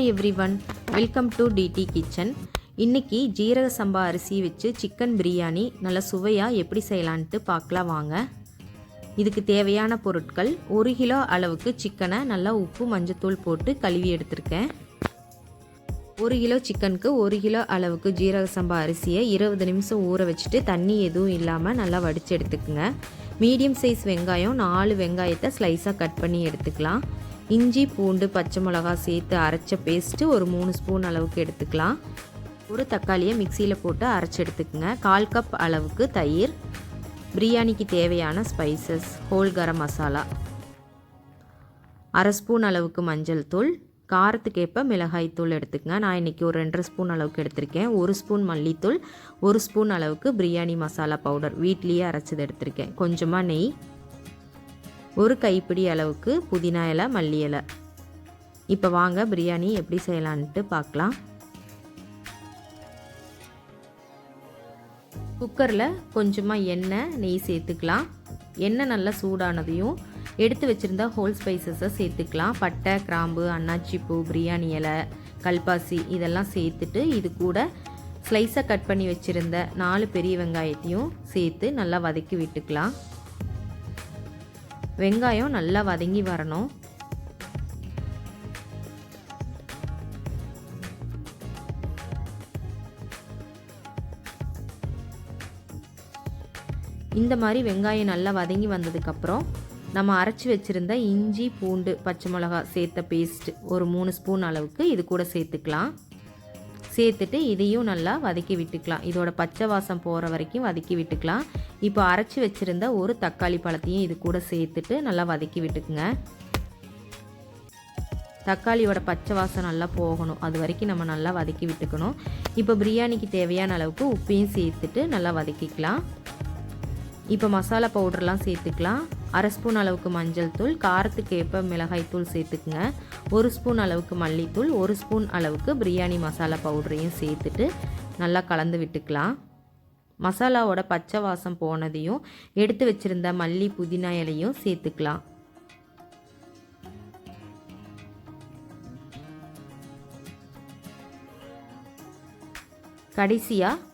Hi everyone welcome to DD kitchen இன்னைக்கு ஜீரக சம்பா அரிசி வச்சு சிக்கன் பிரியாணி நல்லா சுவையாக எப்படி செய்யலான்ட்டு பார்க்கலாம் வாங்க. இதுக்கு தேவையான பொருட்கள் ஒரு கிலோ அளவுக்கு சிக்கனை நல்லா உப்பு மஞ்சத்தூள் போட்டு கழுவி எடுத்திருக்கேன். ஒரு கிலோ சிக்கனுக்கு ஒரு கிலோ அளவுக்கு ஜீரக சம்பா அரிசியை இருபது நிமிஷம் ஊற வச்சுட்டு தண்ணி எதுவும் இல்லாமல் நல்லா வடித்து எடுத்துக்கோங்க. மீடியம் சைஸ் வெங்காயம் நாலு வெங்காயத்தை ஸ்லைஸாக கட் பண்ணி எடுத்துக்கலாம். இஞ்சி பூண்டு பச்சை மிளகா சேர்த்து அரைச்ச பேஸ்ட்டு ஒரு மூணு ஸ்பூன் அளவுக்கு எடுத்துக்கலாம். ஒரு தக்காளியை மிக்சியில் போட்டு அரைச்சி எடுத்துக்கோங்க. கால் கப் அளவுக்கு தயிர். பிரியாணிக்கு தேவையான ஸ்பைசஸ் ஹோல் கரம் மசாலா. அரை ஸ்பூன் அளவுக்கு மஞ்சள் தூள். காரத்துக்கேற்ப மிளகாய் தூள் எடுத்துக்கங்க. நான் இன்றைக்கி ஒரு ரெண்டரை ஸ்பூன் அளவுக்கு எடுத்திருக்கேன். ஒரு ஸ்பூன் மல்லித்தூள். ஒரு ஸ்பூன் அளவுக்கு பிரியாணி மசாலா பவுடர் வீட்லேயே அரைச்சது எடுத்திருக்கேன். கொஞ்சமாக நெய். ஒரு கைப்பிடி அளவுக்கு புதினா இலை மல்லி இலை. இப்போ வாங்க பிரியாணி எப்படி செய்யலான்ட்டு பார்க்கலாம். குக்கரில் கொஞ்சமாக எண்ணெய் நெய் சேர்த்துக்கலாம். எண்ணெய் நல்லா சூடானதையும் எடுத்து வச்சுருந்த ஹோல் ஸ்பைசஸை சேர்த்துக்கலாம். பட்டை கிராம்பு அன்னாச்சிப்பூ பிரியாணி இலை கல்பாசி இதெல்லாம் சேர்த்துட்டு இது கூட ஸ்லைஸாக கட் பண்ணி வச்சுருந்த நாலு பெரிய வெங்காயத்தையும் சேர்த்து நல்லா வதக்கி விட்டுக்கலாம். வெங்காயம் நல்லா வதங்கி வரணும். இந்த மாதிரி வெங்காயம் நல்லா வதங்கி வந்ததுக்கப்புறம் நம்ம அரைச்சி வச்சுருந்த இஞ்சி பூண்டு பச்சை மிளகா சேர்த்த பேஸ்ட் ஒரு மூணு ஸ்பூன் அளவுக்கு இது கூட சேர்த்துக்கலாம். சேர்த்துட்டு இதையும் நல்லா வதக்கி விட்டுக்கலாம். இதோட பச்சை வாசம் போகிற வரைக்கும் வதக்கி விட்டுக்கலாம். இப்போ அரைச்சி வச்சுருந்த ஒரு தக்காளி பழத்தையும் இது கூட சேர்த்துட்டு நல்லா வதக்கி விட்டுக்குங்க. தக்காளியோட பச்சை வாசம் நல்லா போகணும். அது வரைக்கும் நம்ம நல்லா வதக்கி விட்டுக்கணும். இப்போ பிரியாணிக்கு தேவையான அளவுக்கு உப்பையும் சேர்த்துட்டு நல்லா வதக்கிக்கலாம். இப்போ மசாலா பவுடர்லாம் சேர்த்துக்கலாம். அரை ஸ்பூன் அளவுக்கு மஞ்சள் தூள் காரத்துக்கு ஏற்ப மிளகாய் தூள் சேர்த்துக்குங்க. ஒரு ஸ்பூன் அளவுக்கு மல்லித்தூள் ஒரு ஸ்பூன் அளவுக்கு பிரியாணி மசாலா பவுடரையும் சேர்த்துட்டு நல்லா கலந்து விட்டுக்கலாம். மசாலாவோட பச்சை வாசம் போனதையும் எடுத்து வச்சுருந்த மல்லி புதினா இலையும் சேர்த்துக்கலாம். கடைசியாக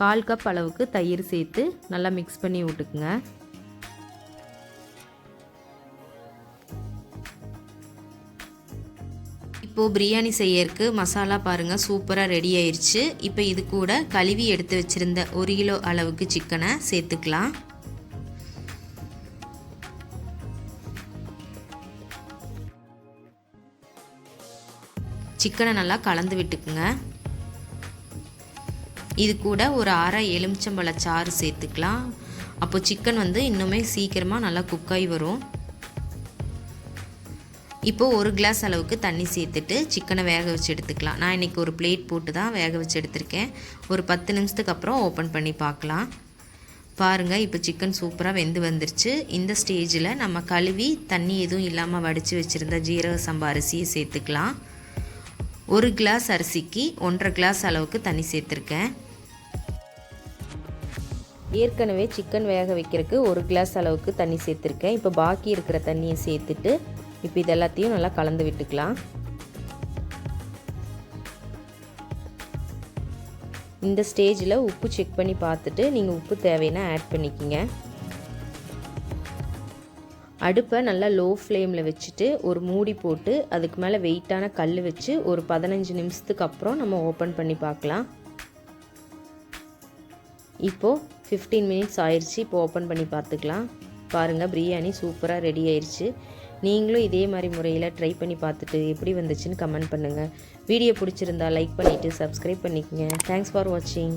கால் கப் அளவுக்கு தயிர் சேர்த்து நல்லா மிக்ஸ் பண்ணி விட்டுக்குங்க. இப்போது பிரியாணி செய்யறதுக்கு மசாலா பாருங்கள் சூப்பராக ரெடி ஆயிடுச்சு இப்போ இது கூட கழுவி எடுத்து வச்சுருந்த ஒரு கிலோ அளவுக்கு சிக்கனை சேர்த்துக்கலாம். சிக்கனை நல்லா கலந்து விட்டுக்குங்க. இது கூட ஒரு அரை எலுமிச்சம்பழ சாறு சேர்த்துக்கலாம். அப்போ சிக்கன் வந்து இன்னுமே சீக்கிரமாக நல்லா குக்காகி வரும். இப்போது ஒரு கிளாஸ் அளவுக்கு தண்ணி சேர்த்துட்டு சிக்கனை வேக வச்சு எடுத்துக்கலாம். நான் இன்றைக்கி ஒரு பிளேட் போட்டு தான் வேக வச்சு எடுத்திருக்கேன். ஒரு பத்து நிமிஷத்துக்கு அப்புறம் ஓப்பன் பண்ணி பார்க்கலாம். பாருங்கள் இப்போ சிக்கன் சூப்பராக வெந்து வந்துருச்சு. இந்த ஸ்டேஜில் நம்ம கழுவி தண்ணி எதுவும் இல்லாமல் வடித்து வச்சுருந்த ஜீரக சம்பா அரிசியை சேர்த்துக்கலாம். ஒரு கிளாஸ் அரிசிக்கு ஒன்றரை கிளாஸ் அளவுக்கு தண்ணி சேர்த்துருக்கேன். ஏற்கனவே சிக்கன் வேக வைக்கிறதுக்கு ஒரு கிளாஸ் அளவுக்கு தண்ணி சேர்த்துருக்கேன். இப்போ பாக்கி இருக்கிற தண்ணியை சேர்த்துட்டு இப்போ இது எல்லாத்தையும் நல்லா கலந்து விட்டுக்கலாம். இந்த ஸ்டேஜில் உப்பு செக் பண்ணி பார்த்துட்டு நீங்கள் உப்பு தேவைன்னா ஆட் பண்ணிக்கிங்க. அடுப்பை நல்லா லோ ஃப்ளேமில் வச்சுட்டு ஒரு மூடி போட்டு அதுக்கு மேலே வெயிட்டான கல் வச்சு ஒரு பதினஞ்சு நிமிஷத்துக்கு அப்புறம் நம்ம ஓப்பன் பண்ணி பார்க்கலாம். இப்போது ஃபிஃப்டீன் மினிட்ஸ் ஆயிடுச்சு இப்போ ஓப்பன் பண்ணி பார்த்துக்கலாம். பாருங்கள் பிரியாணி சூப்பராக ரெடி ஆயிடுச்சு நீங்களும் இதே மாதிரி முறையில் ட்ரை பண்ணி பார்த்துட்டு எப்படி வந்துச்சுன்னு கமெண்ட் பண்ணுங்கள் வீடியோ பிடிச்சிருந்தா லைக் பண்ணிவிட்டு சப்ஸ்கிரைப் பண்ணிக்கோங்க. தேங்க்ஸ் ஃபார் வாட்சிங்